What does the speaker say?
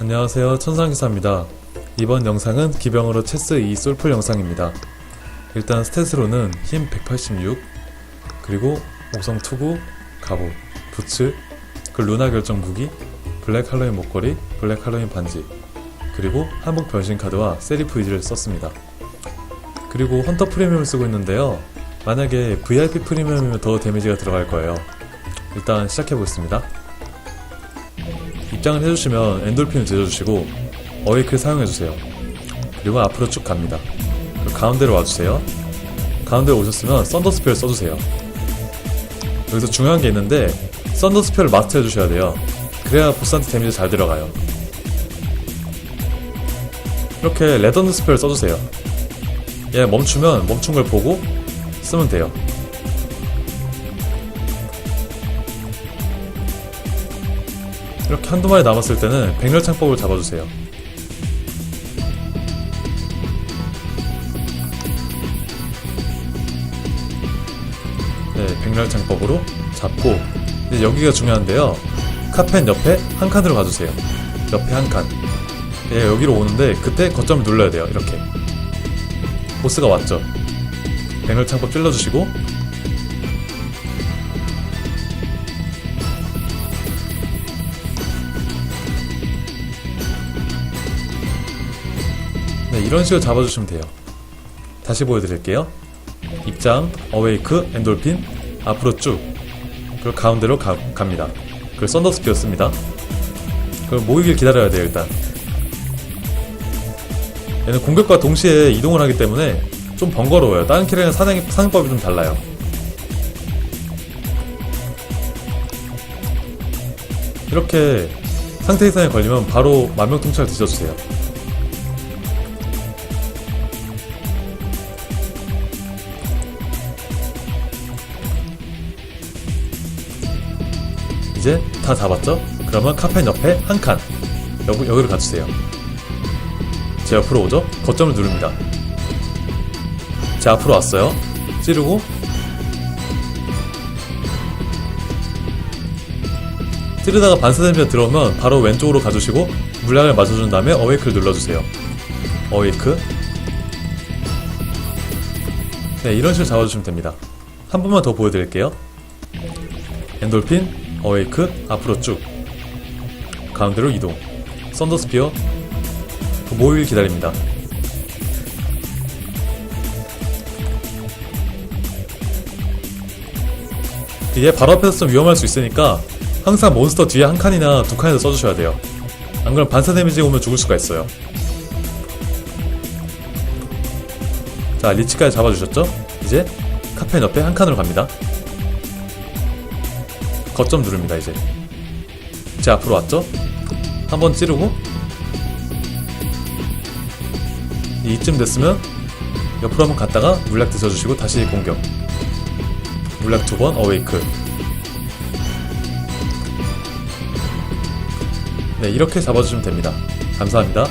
안녕하세요. 천상기사입니다. 이번 영상은 기병으로 체스 2 솔풀 영상입니다. 일단 스탯으로는 힘 186 그리고 옥성 투구 갑옷 부츠 그 루나 결정 무기 블랙 할로윈 목걸이 블랙 할로윈 반지 그리고 한복 변신 카드와 세리프 이지를 썼습니다. 그리고 헌터 프리미엄을 쓰고 있는데요. 만약에 VIP 프리미엄이면 더 데미지가 들어갈 거예요. 일단 시작해 보겠습니다 입장을 해주시면 엔돌핀을 제쳐주시고 어웨이크를 사용해주세요. 그리고 앞으로 쭉 갑니다. 그리고 가운데로 와주세요. 가운데로 오셨으면 썬더스피어를 써주세요. 여기서 중요한 게 있는데 썬더스피어를 마스터 해주셔야 돼요. 그래야 보스한테 데미지 잘 들어가요. 이렇게 레던드 스피어를 써주세요. 얘 멈추면 멈춘 걸 보고 쓰면 돼요. 이렇게 한두 마리 남았을 때는 백렬창법을 잡아주세요. 네, 백렬창법으로 잡고 이제 여기가 중요한데요. 카펜 옆에 한 칸으로 가주세요. 옆에 한 칸. 예, 여기로 오는데 그때 거점을 눌러야 돼요. 이렇게. 보스가 왔죠. 백렬창법 찔러주시고 네, 이런 식으로 잡아주시면 돼요. 다시 보여드릴게요. 입장, 어웨이크, 엔돌핀, 앞으로 쭉. 그리고 가운데로 가, 갑니다. 그리고 썬더스피어 씁니다. 그럼 모이길 기다려야 돼요, 일단. 얘는 공격과 동시에 이동을 하기 때문에 좀 번거로워요. 다른 캐릭은 사냥, 사냥법이 좀 달라요. 이렇게 상태 이상에 걸리면 바로 만명통찰 드셔주세요. 이제 다 잡았죠? 그러면 카펜 옆에 한 칸. 여기, 여기로 가주세요. 제 옆으로 오죠? 거점을 누릅니다. 제 앞으로 왔어요. 찌르고. 찌르다가 반사 데미지가 들어오면 바로 왼쪽으로 가주시고 물량을 맞춰준 다음에 어웨이크를 눌러주세요. 어웨이크. 네, 이런 식으로 잡아주시면 됩니다. 한 번만 더 보여드릴게요. 엔돌핀, 어웨이 크, 앞으로 쭉. 가운데로 이동. 썬더스피어. 모일 기다립니다. 이게 바로 앞에서 좀 위험할 수 있으니까 항상 몬스터 뒤에 한 칸이나 두 칸에서 써주셔야 돼요. 안 그러면 반사 데미지 오면 죽을 수가 있어요. 자, 리치까지 잡아주셨죠? 이제 카펜 옆에 한 칸으로 갑니다. 거점 누릅니다 이제. 제 앞으로 왔죠? 한번 찌르고. 이쯤 됐으면 옆으로 한번 갔다가 물약 드셔주시고 다시 공격. 물약 두 번 어웨이크. 네 이렇게 잡아주시면 됩니다. 감사합니다